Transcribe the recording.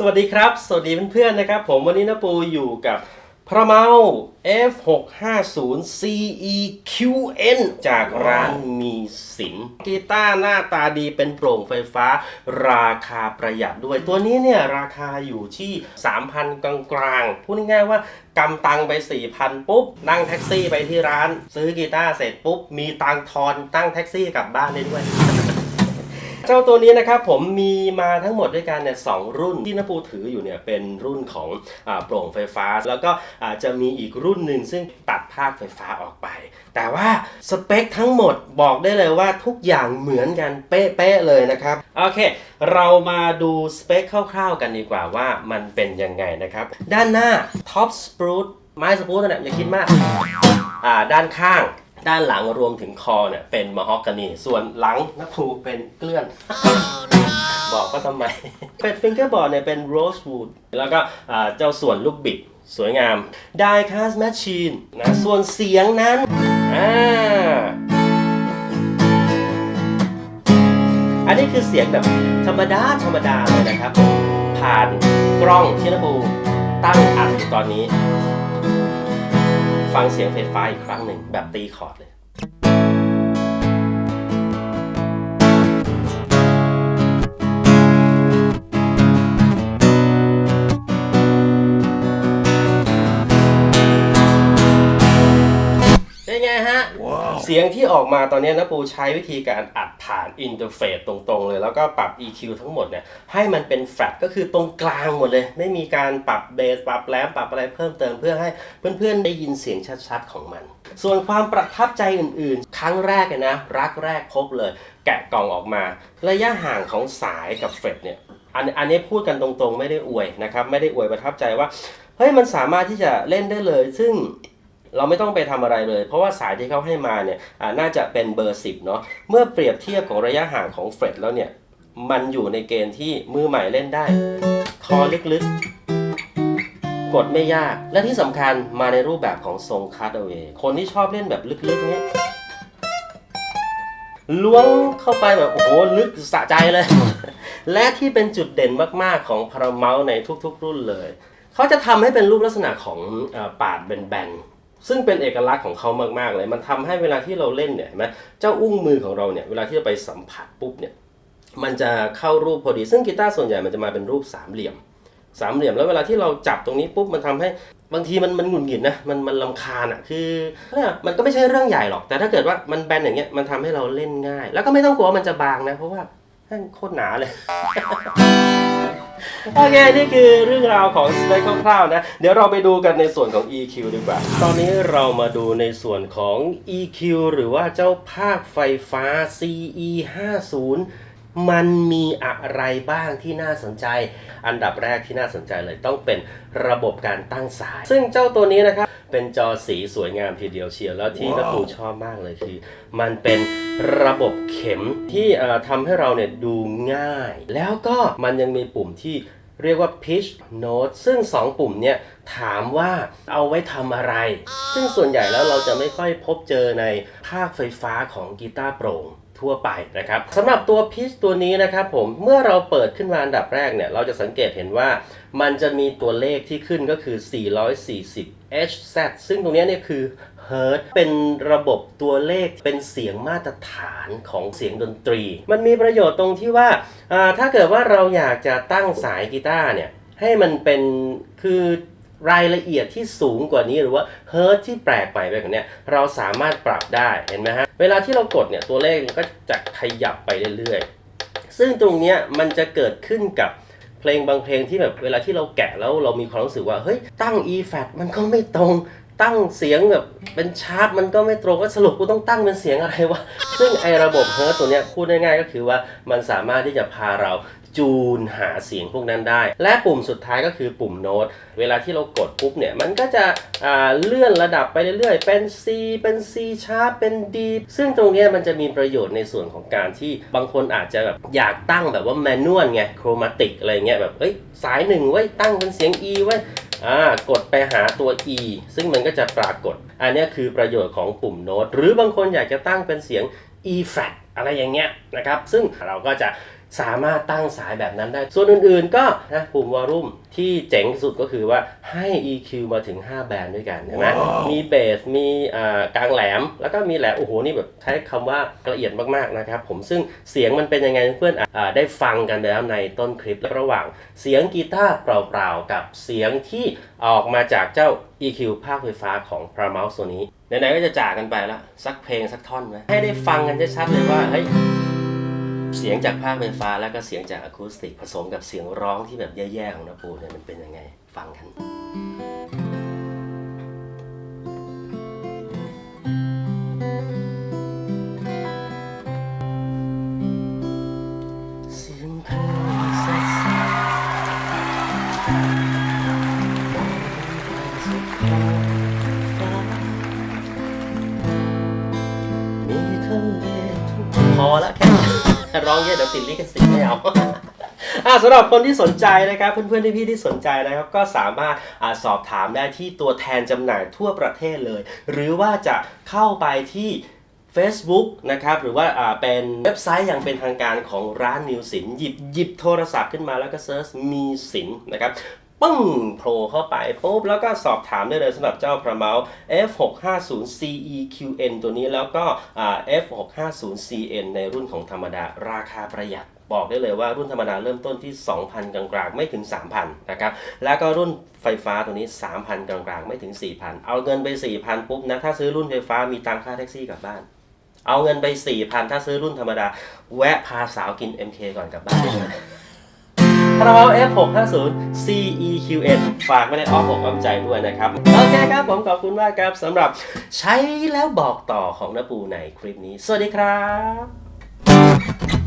สวัสดีครับ สวัสดีเพื่อนๆนะครับ ผมวันนี้นะปูอยู่กับพระเมา F650 CEQN จากร้านมีสินกีตาร์หน้าตาดีเป็นโปร่งไฟฟ้า ราคาประหยัดด้วย ตัวนี้เนี่ยราคาอยู่ที่ 3,000 กลางๆพูดง่ายๆว่ากำตังไป 4,000 ปุ๊บ นั่งแท็กซี่ไปที่ร้าน ซื้อกีตาร์เสร็จปุ๊บ มีตังทอนตั้งแท็กซี่กลับบ้านได้ด้วย เจ้าตัวนี้นะครับผมมีมาทั้งหมดด้วยกันเนี่ยสองรุ่นที่นปูถืออยู่เนี่ยเป็นรุ่นของอโปร่งไฟฟ้า แล้วก็จะมีอีกรุ่นหนึ่งซึ่งตัดภาคไฟฟ้าออกไป แต่ว่าสเปคทั้งหมดบอกได้เลยว่าทุกอย่างเหมือนกันเป๊ะๆเลยนะครับโอเค เรามาดูสเปคคร่าวๆกันดีกว่าว่ามันเป็นยังไงนะครับ ด้านหน้า Top Spruce ไม้สปรูตเนี่ยอย่าคิดมากอ่าด้านข้าง ด้านหลังรวมถึงคอเนี่ยเป็นม a ฮอกกานี ส่วนหลังนักผูเป็นเกลื่อน บอกก็ทำไม เป็นฟิงเกอร์บอร์ดเนี่ยเป็นโรสวูดแล้วก็อ่าเจ้าส่วนลูกบิดสวยงาม Die Cast Machine นะส่วนเสียงนั้นอ่าอันนี้คือเสียงแบบธรรมดาธรรมดาเลยนะครับ ผ่านกล้องที่นบูตั้งอัดอยู่ตอนนี้ ฟังเสียงไฟฟ้าอีกครั้งหนึ่งแบบตีคอร์ดเลย เสียงที่ออกมาตอนนี้นะปูใช้วิธีการอัดผ่านอินเทอร์เฟซตรงๆเลย แล้วก็ปรับ EQ ทั้งหมดเนี่ยให้มันเป็นแฟลตก็คือตรงกลางหมดเลย ไม่มีการปรับเบสปรับแรมปรับอะไรเพิ่มเติมเพื่อให้เพื่อนๆได้ยินเสียงชัดๆของมัน ส่วนความประทับใจอื่นๆ ครั้งแรกนะ รักแรกพบเลย แกะกล่องออกมา ระยะห่างของสายกับเฟรตเนี่ยอันอันนี้พูดกันตรงๆ ไม่ได้อวยนะครับไม่ได้อวยประทับใจว่าเฮ้ยมันสามารถที่จะเล่นได้เลย ซึ่ง เราไม่ต้องไปทำอะไรเลย เพราะว่าสายที่เขาให้มาเนี่ยน่าจะเป็นเบอร์ 10เนาะเมื่อเปรียบเทียบของระยะห่างของเฟรดแล้วเนี่ย มันอยู่ในเกณฑ์ที่มือใหม่เล่นได้ คอลึกๆ กดไม่ยาก และที่สำคัญมาในรูปแบบของทรงคัตเอาไว้คนที่ชอบเล่นแบบลึกๆเนี่ยล้วงเข้าไปแบบ โอ้โห ลึกสะใจเลย และที่เป็นจุดเด่นมากๆของพาราเมลในทุกๆ รุ่นเลย เขาจะทำให้เป็นรูปลักษณะของอปาดแบนๆ ซึ่งเป็นเอกลักษณ์ของเขามากๆเลย มันทำให้เวลาที่เราเล่นเนี่ยเห็นไหมเจ้าอุ้งมือของเราเนี่ยเวลาที่จะไปสัมผัสปุ๊บเนี่ยมันจะเข้ารูปพอดี ซึ่งกีตาร์ส่วนใหญ่มันจะมาเป็นรูปสามเหลี่ยมสามเหลี่ยมแล้วเวลาที่เราจับตรงนี้ปุ๊บมันทำให้บางทีมันมันหงุดหงิดนะมันมันลำคาญอะคือเนี่ยมันก็ไม่ใช่เรื่องใหญ่หรอก แต่ถ้าเกิดว่ามันแบนอย่างเงี้ยมันทำให้เราเล่นง่าย แล้วก็ไม่ต้องกลัวว่ามันจะบางนะ เพราะว่าแม่งโคตรหนาเลย โอเค นี่คือเรื่องราวของสเปคคร่าวๆนะ เดี๋ยวเราไปดูกันในส่วนของ EQ ดีกว่า ตอนนี้เรามาดูในส่วนของ EQ หรือว่าเจ้าภาคไฟฟ้า CE50 มันมีอะไรบ้างที่น่าสนใจ อันดับแรกที่น่าสนใจเลยต้องเป็นระบบการตั้งสาย ซึ่งเจ้าตัวนี้นะครับ เป็นจอสีสวยงามทีเดียวเชียว แล้วที่กระตูชอบมากเลยคือ มันเป็นระบบเข็มที่ทำให้เราเนี่ยดูง่าย แล้วก็มันยังมีปุ่มที่เรียกว่า pitch note ซึ่ง 2 ปุ่มเนี่ยถามว่าเอาไว้ทำอะไร ซึ่งส่วนใหญ่แล้วเราจะไม่ค่อยพบเจอในภาคไฟฟ้าของกีตาร์โปร่ง ทั่วไปนะครับสำหรับตัวพิชตัวนี้นะครับผมเมื่อเราเปิดขึ้นมาอันดับแรกเนี่ยเราจะสังเกตเห็นว่ามันจะมีตัวเลขที่ขึ้นก็คือ 440 Hz ซึ่งตรงนี้เนี่ยคือ Hertz เป็นระบบตัวเลขเป็นเสียงมาตรฐานของเสียงดนตรี มันมีประโยชน์ตรงที่ว่าถ้าเกิดว่าเราอยากจะตั้งสายกีตาร์เนี่ยให้มันเป็นคือ รายละเอียดที่สูงกว่านี้หรือว่าเฮิร์ตที่แปลกไปแบบนี้เราสามารถปรับได้เห็นไหมฮะเวลาที่เรากดเนี่ยตัวเลขมันก็จะขยับไปเรื่อยๆ ซึ่งตรงเนี้ยมันจะเกิดขึ้นกับเพลงบางเพลงที่แบบเวลาที่เราแกะแล้วเรามีความรู้สึกว่าเฮ้ยตั้ง E f a t มันก็ไม่ตรง ตั้งเสียงแบบเป็นชาร์ปมันก็ไม่ตรงว่าสรุปกูต้องตั้งเป็นเสียงอะไรวะ ซึ่งไอระบบเฮิร์ตตัวเนี้ยพูดง่ายๆก็คือว่ามันสามารถที่จะพาเราจูนหาเสียงพวกนั้นได้ และปุ่มสุดท้ายก็คือปุ่มโน้ต เวลาที่เรากดปุ๊บเนี่ย มันก็จะอ่าเลื่อนระดับไปเรื่อยๆ เป็น C เป็น C sharp เป็น D ซึ่งตรงเนี้ยมันจะมีประโยชน์ในส่วนของการที่บางคนอาจจะแบบอยากตั้งแบบว่าแมนนวลไง โครมาติกอะไรเงี้ยแบบเอ้ยสายหนึ่งไว้ตั้งเป็นเสียง E ไว้ อ่ากดไปหาตัว E ซึ่งมันก็จะปรากฏ อันนี้คือประโยชน์ของปุ่มโน้ต หรือบางคนอยากจะตั้งเป็นเสียง E flat อะไรอย่างเงี้ยนะครับ ซึ่งเราก็จะ สามารถตั้งสายแบบนั้นได้ ส่วนอื่นๆก็นะปุ่มวอลลุ่มที่เจ๋งที่สุดก็คือว่าให้ EQ มาถึง 5 แบรนด์ด้วยกันเห็นไหมมีเบส มีอ่ากลางแหลม แล้วก็มีแหลม โอ้โห นี่แบบใช้คำว่าละเอียดมากๆนะครับผมซึ่งเสียงมันเป็นยังไงเพื่อนๆอ่าได้ฟังกันไปแล้วในต้นคลิประหว่างเสียงกีตาร์เปล่าๆ กับเสียงที่ออกมาจากเจ้า EQ ภาคไฟฟ้าของ Paramount ตัวนี้ไหนๆก็จะจากกันไปแล้วสักเพลงสักท่อนไหมให้ได้ฟังกันชัดๆเลยว่าเฮ้ย เสียงจากภาคไฟฟ้าแล้วก็เสียงจากอะคูสติกผสมกับเสียงร้องที่แบบแย่ๆของนปูเนี่ยมันเป็นยังไงฟังกันพอแล้วแค่ ร้องเยอะเดี๋ยวติดลิขสิทธิ์ไม่เอาอะสำหรับคนที่สนใจนะครับ เพื่อนๆที่พี่ที่สนใจนะครับ ก็สามารถอาสอบถามได้ที่ตัวแทนจำหน่ายทั่วประเทศเลย หรือว่าจะเข้าไปที่ Facebook นะครับ หรือว่าอ่าเป็นเว็บไซต์อย่างเป็นทางการของร้านนิวสินหยิบหยิบโทรศัพท์ขึ้นมาแล้วก็เซิร์ชมีสินนะครับ ปึ้งโผล่เข้าไปปุ๊บแล้วก็สอบถามได้เลยสำหรับเจ้าประเมา F650 CEQN ตัวนี้แล้วก็ F650 CN ในรุ่นของธรรมดาราคาประหยัดบอกได้เลยว่ารุ่นธรรมดาเริ่มต้นที่ 2,000 กลางๆ ไม่ถึง 3,000 นะครับ แล้วก็รุ่นไฟฟ้าตัวนี้ 3,000 กลางๆ ไม่ถึง 4,000 เอาเงินไป 4,000 ปุ๊บนะ ถ้าซื้อรุ่นไฟฟ้ามีตังค่าแท็กซี่กลับบ้าน เอาเงินไป 4,000 ถ้าซื้อรุ่นธรรมดา แวะพาสาวกิน MK ก่อนกลับบ้าน คาราบาล F650 CEQN ฝากไว้ในอ้อมอกอ้อมใจด้วยนะครับ โอเคครับผมขอบคุณมากครับสำหรับใช้แล้วบอกต่อของนปูในคลิปนี้ สวัสดีครับ